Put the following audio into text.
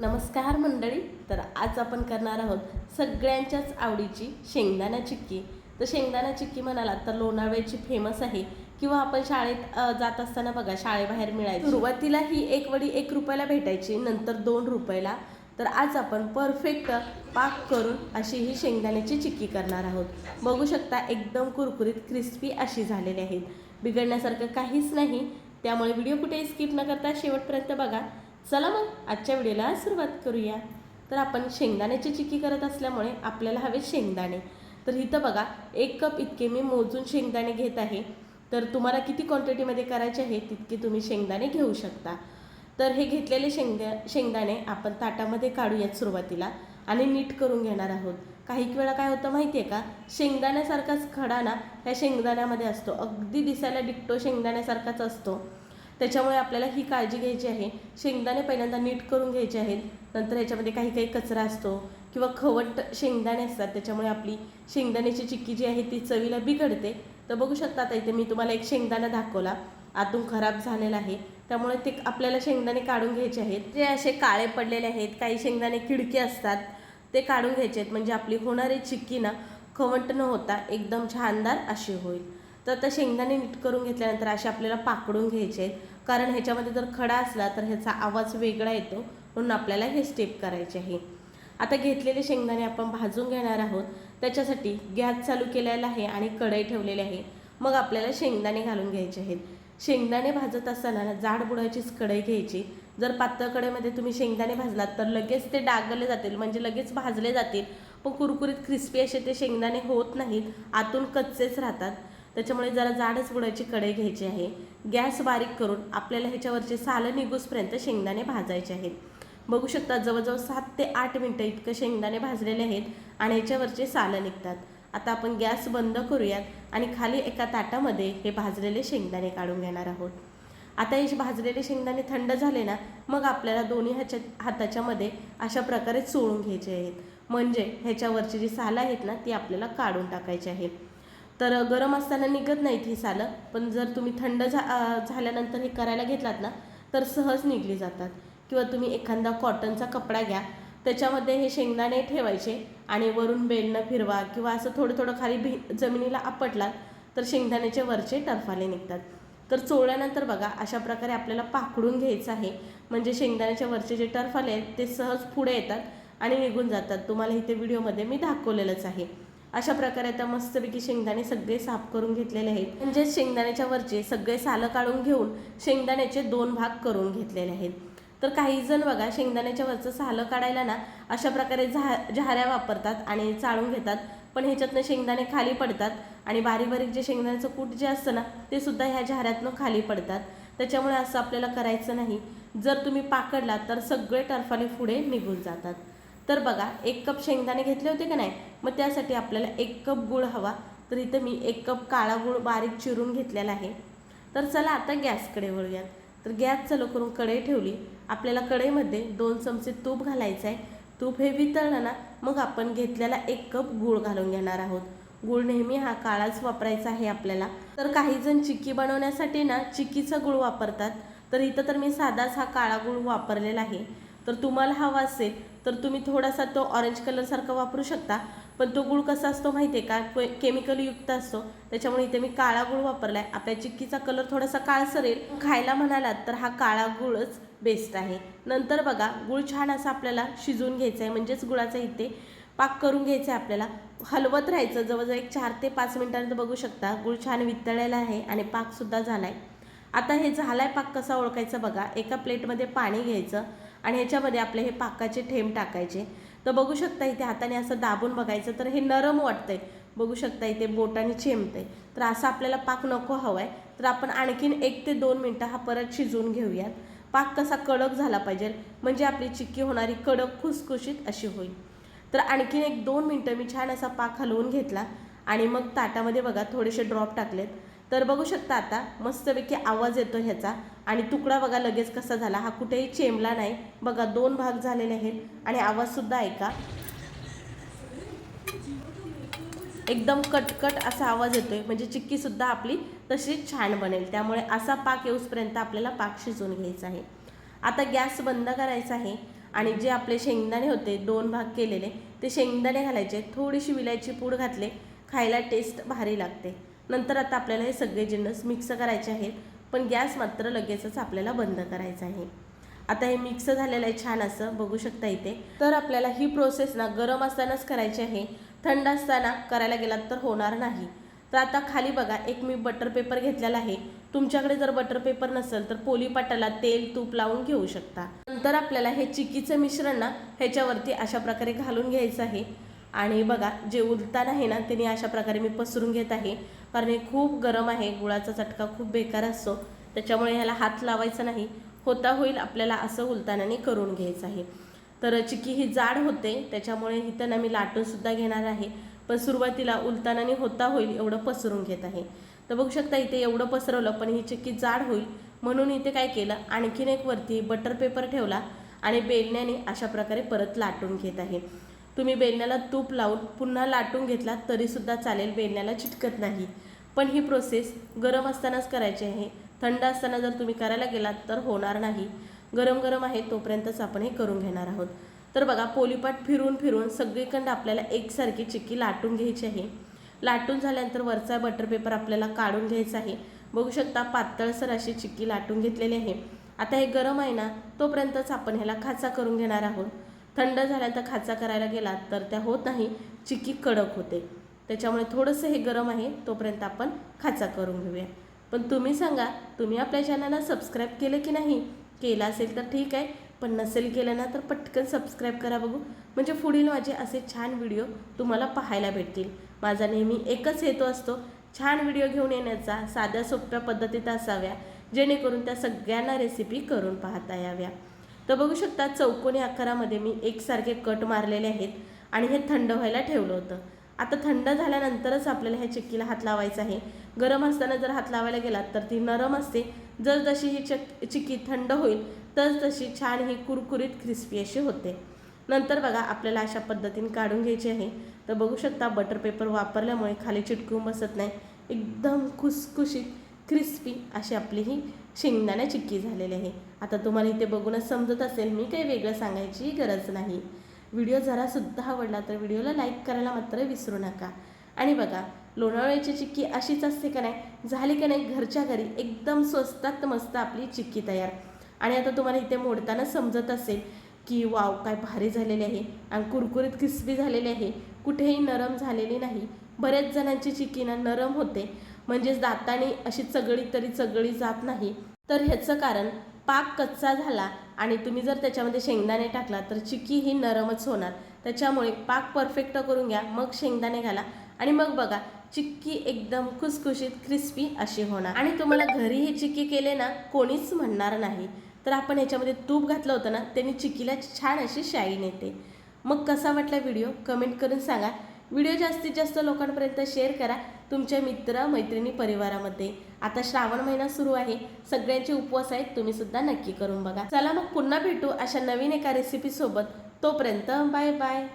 नमस्कार मंडळी तर आज आपण करणार आहोत सगळ्यांच्याच आवडीची शेंगदाणा चिक्की. तर शेंगदाणा चिक्की म्हणालात तर लोणावळ्याची फेमस आहे. किंवा आपण शाळेत जात असताना बघा शाळेबाहेर मिळायची. सुरुवातीला ही एक वडी एक रुपयाला भेटायची नंतर दोन रुपयाला. तर आज आपण परफेक्ट पाक करून अशी ही शेंगदाण्याची चिक्की करणार आहोत. बघू शकता एकदम कुरकुरीत क्रिस्पी अशी झालेली आहेत. बिघडण्यासारखं काहीच नाही. त्यामुळे व्हिडिओ कुठे स्किप न करता शेवटपर्यंत बघा. चला मग आजच्या व्हिडिओला सुरुवात करूया. तर आपण शेंगदाण्याची चिक्की करत असल्यामुळे आपल्याला हवे शेंगदाणे. तर इथं बघा एक कप इतके मी मोजून शेंगदाणे घेत आहे. तर तुम्हाला किती क्वांटिटीमध्ये करायचे आहे तितके तुम्ही शेंगदाणे घेऊ शकता. तर हे घेतलेले शेंगदा शेंगदाणे आपण ताटामध्ये काढूयात सुरुवातीला आणि नीट करून घेणार आहोत. काही वेळा काय होतं माहिती आहे का? शेंगदाण्यासारखाच खडा ना ह्या शेंगदाण्यामध्ये असतो. अगदी दिसायला डिक्टो शेंगदाण्यासारखाच असतो. त्याच्यामुळे आपल्याला ही काळजी घ्यायची आहे. शेंगदाणे पहिल्यांदा नीट करून घ्यायचे आहेत. नंतर ह्याच्यामध्ये काही काही कचरा असतो किंवा खवट शेंगदाणे असतात. त्याच्यामुळे आपली शेंगदाण्याची चिक्की जी आहे ती चवीला बिघडते. तर बघू शकता आता इथे मी तुम्हाला एक शेंगदाणा दाखवला. आतून खराब झालेला आहे. त्यामुळे ते आपल्याला शेंगदाणे काढून घ्यायचे आहेत. जे असे काळे पडलेले आहेत काही शेंगदाणे खिडके असतात ते काढून घ्यायचे आहेत. म्हणजे आपली होणारी चिक्की ना खवंट न होता एकदम छानदार अशी होईल. तर त्या शेंगदाणे नीट करून घेतल्यानंतर असे आपल्याला पाकडून घ्यायचे आहेत. कारण ह्याच्यामध्ये जर खडा असला तर ह्याचा आवाज वेगळा येतो. म्हणून आपल्याला हे स्टेप करायचे आहे. आता घेतलेले शेंगदाणे आपण भाजून घेणार आहोत. त्याच्यासाठी गॅस चालू केलेला आहे आणि कढई ठेवलेली आहे. मग आपल्याला शेंगदाणे घालून घ्यायचे आहेत. शेंगदाणे भाजत असताना जाड बुडाचीच कढई घ्यायची. जर पातळ कढईमध्ये तुम्ही शेंगदाणे भाजलात तर लगेच ते डागले जातील. म्हणजे लगेच भाजले जातील. पण कुरकुरीत क्रिस्पी असे ते शेंगदाणे होत नाहीत. आतून कच्चेच राहतात. त्याच्यामुळे जरा जाडच बुडाची कढई घ्यायची आहे. गॅस बारीक करून आपल्याला ह्याच्यावरचे सालं निघूसपर्यंत शेंगदाणे भाजायचे आहेत. बघू शकता जवळजवळ सात ते आठ मिनटं इतकं शेंगदाणे भाजलेले आहेत आणि ह्याच्यावरचे सालं निघतात. आता आपण गॅस बंद करूयात आणि खाली एका ताटामध्ये हे भाजलेले शेंगदाणे काढून घेणार आहोत. आता हे भाजलेले शेंगदाणे थंड झाले ना मग आपल्याला दोन्ही ह्याच्या हाताच्या मध्ये अशा प्रकारे चोळून घ्यायचे आहेत. म्हणजे ह्याच्यावरची जी सालं आहेत ना ती आपल्याला काढून टाकायची आहेत. तर गरम असताना निघत नाहीत ही सालं. पण जर तुम्ही थंड झा झाल्यानंतर हे करायला घेतलात ना तर सहज निघली जातात. किंवा तुम्ही एखादा कॉटनचा कपडा घ्या. त्याच्यामध्ये हे शेंगदाणे ठेवायचे आणि वरून बेलनं फिरवा किंवा असं थोडं थोडं खाली भि जमिनीला आपटलात तर शेंगदाण्याचे वरचे टरफाले निघतात. तर चोळल्यानंतर बघा अशा प्रकारे आपल्याला पाकडून घ्यायचं आहे. म्हणजे शेंगदाण्याच्या वरचे जे टरफाले आहेत ते सहज पुढे येतात आणि निघून जातात. तुम्हाला इथे व्हिडिओमध्ये मी दाखवलेलंच आहे. अशा प्रकारे आता मस्तपैकी शेंगदाणे सगळे साफ करून घेतलेले आहेत. म्हणजेच शेंगदाण्याच्या वरचे सगळे सालं काढून घेऊन शेंगदाण्याचे दोन भाग करून घेतलेले आहेत. तर काही जण बघा शेंगदाण्याच्या वरचं सालं काढायला ना अशा प्रकारे झा झाऱ्या वापरतात आणि चाळून घेतात. पण ह्याच्यातनं शेंगदाणे खाली पडतात आणि बारीक बारीक जे शेंगदाण्याचं कूट जे असतं ना ते सुद्धा ह्या झाऱ्यातनं खाली पडतात. त्याच्यामुळे असं आपल्याला करायचं नाही. जर तुम्ही पाकडलात तर सगळे टरफाले पुढे निघून जातात. तर बघा एक कप शेंगदाणे घेतले होते का नाही? मग त्यासाठी आपल्याला एक कप गूळ हवा. तर इथं मी एक कप काळा गूळ बारीक चिरून घेतलेला आहे. तर चला आता गॅसकडे वळूयात. तर गॅस चालू करून कढई ठेवली. आपल्याला कढईमध्ये दोन चमचे तूप घालायचं आहे तूप हे वितळलं ना मग आपण घेतलेला एक कप गूळ घालून घेणार आहोत. गूळ नेहमी हा काळाच वापरायचा आहे आपल्याला. तर काही जण चिक्की बनवण्यासाठी ना चिक्कीचा गूळ वापरतात. तर इथं तर मी साधाच हा काळा गूळ वापरलेला आहे. तर तुम्हाला हवा असेल तर तुम्ही थोडासा तो ऑरेंज कलरसारखा वापरू शकता. पण तो गुळ कसा असतो माहिती आहे का केमिकलयुक्त असतो. त्याच्यामुळे इथे मी काळा गुळ वापरला आहे आपल्या चिक्कीचा कलर थोडासा काळसर येईल खायला म्हणालात तर हा काळा गुळच बेस्ट आहे. नंतर बघा गुळ छान असा आपल्याला शिजवून घ्यायचा आहे म्हणजेच गुळाचा इथे पाक करून घ्यायचा आहे आपल्याला. हलवत राहायचं. जवळजवळ एक चार ते पाच मिनिटांनंतर बघू शकता गुळ छान वितळलेला आहे आणि पाकसुद्धा झाला आहे आता हे झालाय पाक कसा ओळखायचा बघा. एका प्लेटमध्ये पाणी घ्यायचं. आणि ह्याच्यामध्ये आपले हे पाकाचे ठेंब टाकायचे. तर बघू शकता इथे हाताने असं दाबून बघायचं तर हे नरम वाटतंय. बघू शकता इथे बोटाने चेंबतंय. तर असा आपल्याला पाक नको हवाय. तर आपण आणखीन एक ते दोन मिनटं हा परत शिजवून घेऊयात. पाक कसा कडक झाला पाहिजे म्हणजे आपली चिक्की होणारी कडक खुसखुशीत अशी होईल. तर आणखीन एक दोन मिनटं मी छान असा पाक हलवून घेतला. आणि मग ताटामध्ये बघा थोडेसे ड्रॉप टाकलेत. तर बघू शकता आता मस्तपैकी आवाज येतो ह्याचा. आणि तुकडा बघा लगेच कसा झाला. हा कुठेही चेंबला नाही. बघा दोन भाग झालेले आहेत. आणि आवाजसुद्धा ऐका. एकदम कटकट असा आवाज येतोय. म्हणजे चिक्कीसुद्धा आपली तशीच छान बनेल. त्यामुळे असा पाक येऊसपर्यंत आपल्याला पाक शिजवून घ्यायचा आहे. आता गॅस बंद करायचा आहे. आणि जे आपले शेंगदाणे होते दोन भाग केलेले ते शेंगदाणे घालायचे. थोडीशी विलायची पूड घातले. खायला टेस्ट भारी लागते. नंतर आता आपल्याला हे सगळे जिन्नस मिक्स करायचे आहेत. पण गॅस मात्र लगेचच आपल्याला बंद करायचा आहे. आता हे मिक्स झालेलं आहे छान असं बघू शकता इथे. तर आपल्याला ही प्रोसेस ना गरम असतानाच करायची आहे. थंड असताना करायला गेलात तर होणार नाही. तर आता खाली बघा एक मी बटर पेपर घेतलेला आहे. तुमच्याकडे जर बटर पेपर नसेल तर पोलीपाटाला तेल तूप लावून घेऊ शकता. नंतर आपल्याला हे चिकीचं मिश्रण ना ह्याच्यावरती अशा प्रकारे घालून घ्यायचं आहे. आणि बघा जे उलतान आहे ना त्यांनी अशा प्रकारे मी पसरून घेत आहे. कारण हे खूप गरम आहे गुळाचा चटका खूप बेकार असतो. त्याच्यामुळे ह्याला हात लावायचा नाही. होता होईल आपल्याला असं उलतानाने करून घ्यायचं आहे. तर चिक्की ही जाड होते त्याच्यामुळे इथं ना मी लाटूनसुद्धा घेणार आहे. पण सुरुवातीला उलतानाने होता होईल एवढं पसरून घेत आहे. तर बघू शकता इथे एवढं पसरवलं पण ही चिक्की जाड होईल. म्हणून इथे काय केलं आणखीन एक वरती बटर पेपर ठेवला आणि बेलण्याने अशा प्रकारे परत लाटून घेत आहे. तुम्ही बेलण्याला तूप लावून पुन्हा लाटून घेतला तरीसुद्धा चालेल बेलण्याला चिटकत नाही. पण ही प्रोसेस गरम असतानाच करायची आहे. थंड असताना जर तुम्ही करायला गेलात तर होणार नाही. गरम गरम आहे तोपर्यंतच आपण हे करून घेणार आहोत. तर बघा पोलीपाट फिरून फिरून सगळीकडं आपल्याला एकसारखी चिक्की लाटून घ्यायची आहे. लाटून झाल्यानंतर वरचा बटर पेपर आपल्याला काढून घ्यायचा आहे. बघू शकता पातळसर अशी चिक्की लाटून घेतलेली आहे. आता हे गरम आहे ना तोपर्यंतच आपण ह्याला खाचा करून घेणार आहोत. थंड झाल्यानंतर खाचा करायला गेलात तर त्या होत नाही चिकी कडक होते. त्याच्यामुळे थोडंसं हे गरम आहे तोपर्यंत आपण खाचा करून घेऊया. पण तुम्ही सांगा तुम्ही आपल्या चॅनलला सबस्क्राईब केलं की नाही? केलं असेल तर ठीक आहे पण नसेल केलं ना तर पटकन सबस्क्राईब करा बघू. म्हणजे पुढील माझे असे छान व्हिडिओ तुम्हाला पाहायला भेटतील. माझा नेहमी एकच हेतू असतो छान व्हिडिओ घेऊन येण्याचा साध्या सोप्या पद्धतीत असाव्या जेणेकरून त्या सगळ्यांना रेसिपी करून पाहता याव्या. तर बघू शकता चौकोनी आकारामध्ये मी एकसारखे कट मारलेले आहेत आणि हे थंड व्हायला ठेवलं होतं. आता थंड झाल्यानंतरच आपल्याला ह्या चिक्कीला हात लावायचा आहे. गरम असताना जर हात लावायला गेलात तर ती नरम असते. जर जशी ही चक चिक्की थंड होईल तर तशी छान ही कुरकुरीत क्रिस्पी अशी होते. नंतर बघा आपल्याला अशा पद्धतीने काढून घ्यायची आहे. तर बघू शकता बटर पेपर वापरल्यामुळे खाली चिटकून बसत नाही. एकदम खुसखुशीत क्रिस्पी अशी आपली ही शेंगदाणा चिक्की झालेली आहे. आता तुम्हाला इथे बघूनच समजत असेल मी काही वेगळं सांगायची गरज नाही. व्हिडिओ जरासुद्धा आवडला तर व्हिडिओला लाईक करायला मात्र विसरू नका. आणि बघा लोणावळ्याची चिक्की अशीच असते का नाही? झाली का नाही घरच्या घरी? एकदम स्वस्तात मस्त आपली चिक्की तयार. आणि आता तुम्हाला इथे मोडताना समजत असेल की वाव काय भारी झालेली आहे. आणि कुरकुरीत क्रिस्पी झालेली आहे. कुठेही नरम झालेली नाही. बऱ्याच जणांची चिक्की ना नरम होते. म्हणजेच दाताने अशी चगळी तरी चगळी जात नाही. तर ह्याचं कारण पाक कच्चा झाला आणि तुम्ही जर त्याच्यामध्ये शेंगदाणे टाकला तर चिक्की ही नरमच होणार. त्याच्यामुळे पाक परफेक्ट करून घ्या मग शेंगदाणे घाला. आणि मग बघा चिक्की एकदम खुसखुशीत क्रिस्पी अशी होणार. आणि तुम्हाला घरी ही चिक्की केले ना कोणीच म्हणणार नाही. तर आपण ह्याच्यामध्ये तूप घातलं होतं ना त्यांनी चिक्कीला छान अशी शाईन येते. मग कसा वाटला व्हिडिओ? कमेंट करून सांगा. व्हिडिओ जास्तीत जास्त लोकांपर्यंत शेअर करा. तुमच्या मित्र मैत्रिणी परिवारामध्ये. आता श्रावण महिना सुरू आहे. सगळ्यांचे उपवास आहेत. तुम्ही सुद्धा नक्की करून बघा. चला मग पुन्हा भेटू अशा नवीन एका रेसिपी सोबत. तोपर्यंत बाय बाय